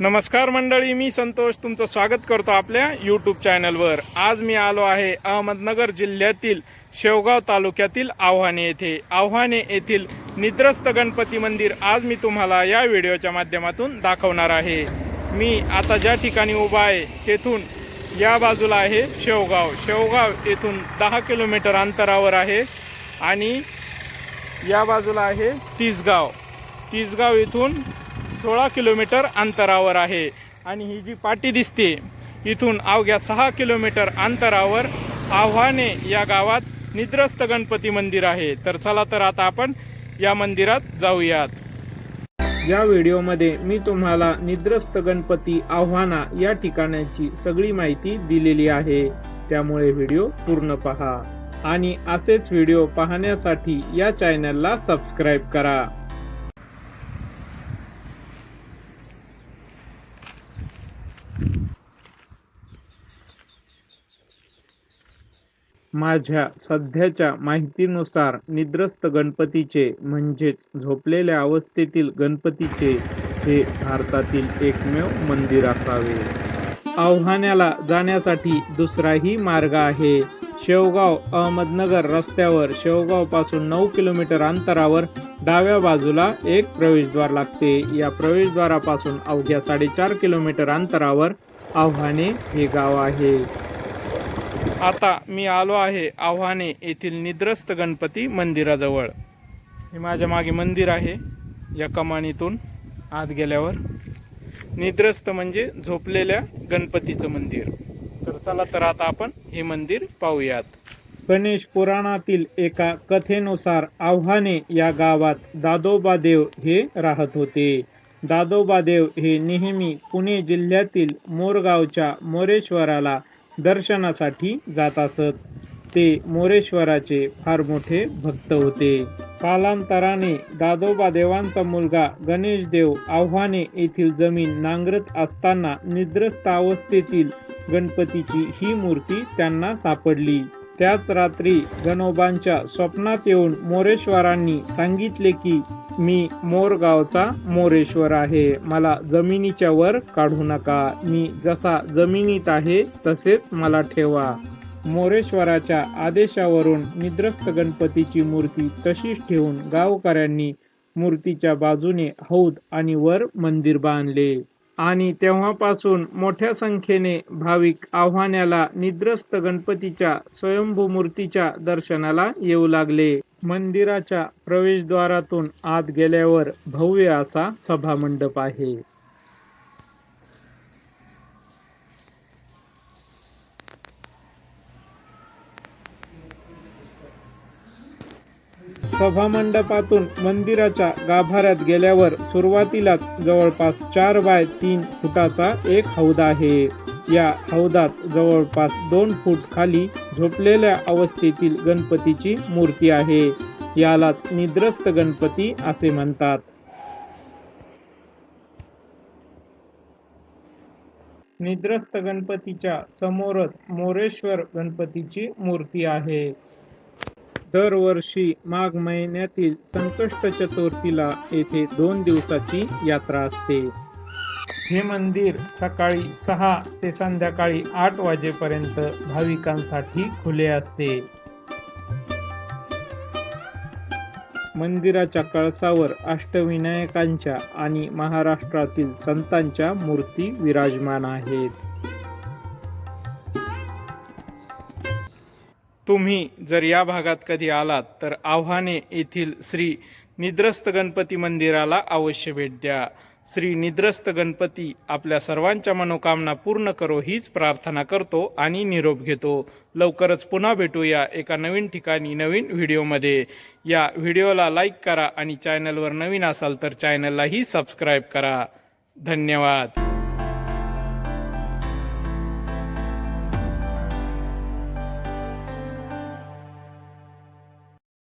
नमस्कार मंडळी मी संतोष तुमचं स्वागत करतो आपल्या यूट्यूब चॅनलवर आज मी आलो आहे अहमदनगर जिल्ह्यातील शेवगाव तालुक्यातील आव्हाने येथे. आव्हाने येथील निद्रस्त गणपती मंदिर आज मी तुम्हाला या व्हिडिओच्या माध्यमातून दाखवणार आहे. मी आता ज्या ठिकाणी उभा आहे तेथून या बाजूला आहे शेवगाव. शेवगाव येथून दहा किलोमीटर अंतरावर आहे आणि या बाजूला आहे तिसगाव. तिसगाव इथून सोळा किलोमीटर अंतरावर आहे. आणि ही जी पाटी दिसते इथून अवघ्या सहा किलोमीटर अंतरावर आव्हाने या गावात निद्रस्त गणपती मंदिर आहे. तर चला तर आता आपण या मंदिरात जाऊयात. या व्हिडिओमध्ये मी तुम्हाला निद्रस्त गणपती आव्हाना या ठिकाणाची सगळी माहिती दिलेली आहे. त्यामुळे व्हिडिओ पूर्ण पहा. आणि असेच व्हिडिओ पाहण्यासाठी या चॅनलला सबस्क्राईब करा. माझ्या सध्याच्या माहितीनुसार निद्रस्त गणपतीचे म्हणजेच झोपलेल्या अवस्थेतील गणपतीचे हे भारतातील एकमेव मंदिर असावे. आव्हानाला जाण्यासाठी दुसराही मार्ग आहे. शेवगाव अहमदनगर रस्त्यावर शेवगावपासून नऊ किलोमीटर अंतरावर डाव्या बाजूला एक प्रवेशद्वार लागते. या प्रवेशद्वारापासून अवघ्या साडेचार किलोमीटर अंतरावर आव्हाने हे गाव आहे. आता मी आलो आहे आव्हाने येथील निद्रस्त गणपती मंदिराजवळ. हे माझ्या मागे मंदिर आहे या कमानीतून आत गेल्यावर. निद्रस्त म्हणजे झोपलेल्या गणपतीचं मंदिर. तर चला तर आता आपण हे मंदिर पाहूयात. गणेश पुराणातील एका कथेनुसार आव्हाने या गावात दादोबा देव हे राहत होते. दादोबा देव हे नेहमी पुणे जिल्ह्यातील मोरगावच्या मोरेश्वराला दर्शनासाठी जात असत. ते मोरेश्वराचे फार मोठे भक्त होते. कालांतराने दादोबा देवांचा मुलगा गणेश देव आव्हाने येथील जमीन नांगरत असताना निद्रस्त अवस्थेतील गणपतीची ही मूर्ती त्यांना सापडली. त्याच रात्री गणोबांच्या स्वप्नात येऊन मोरेश्वरांनी सांगितले की मी मोरगावचा मोरेश्वर आहे. मला जमिनीच्या वर काढू नका. मी जसा जमिनीत आहे तसेच मला ठेवा. मोरेश्वराच्या आदेशावरून निद्रस्त गणपतीची मूर्ती तशीच ठेवून गावकऱ्यांनी मूर्तीच्या बाजूने हौद आणि वर मंदिर बांधले. आणि तेव्हापासून मोठ्या संख्येने भाविक आव्हानाला निद्रस्त गणपतीच्या स्वयंभू मूर्तीच्या दर्शनाला येऊ लागले. मंदिराच्या प्रवेशद्वारातून आत गेल्यावर भव्य असा सभामंडप आहे. सभामंडपातून मंदिराच्या गाभाऱ्यात गेल्यावर सुरुवातीलाच जवळपास चार बाय तीन फुटाचा एक हौद आहे. या हौदात जवळपास दोन फूट खाली झोपलेल्या अवस्थेतील गणपतीची मूर्ती आहे. यालाच निद्रस्त गणपती असे म्हणतात. निद्रस्त गणपतीच्या समोरच मोरेश्वर गणपतीची मूर्ती आहे. दरवर्षी माघ महिन्यातील संकष्ट चतुर्थीला येथे दोन दिवसाची यात्रा असते. हे मंदिर सकाळी सहा ते संध्याकाळी आठ वाजेपर्यंत भाविकांसाठी खुले असते. मंदिराच्या कळसावर अष्टविनायकांच्या आणि महाराष्ट्रातील संतांच्या मूर्ती विराजमान आहेत. तुम्ही जर या भागात कधी आलात तर आव्हाने येथील श्री निद्रस्त गणपती मंदिराला अवश्य भेट द्या. श्री निद्रस्त गणपती आपल्या सर्वांच्या मनोकामना पूर्ण करो हीच प्रार्थना करतो आणि निरोप घेतो. लवकरच पुन्हा भेटूया एका नवीन ठिकाणी नवीन व्हिडिओमध्ये. या व्हिडिओला लाईक करा आणि चॅनलवर नवीन असाल तर चॅनललाही सबस्क्राईब करा. धन्यवाद.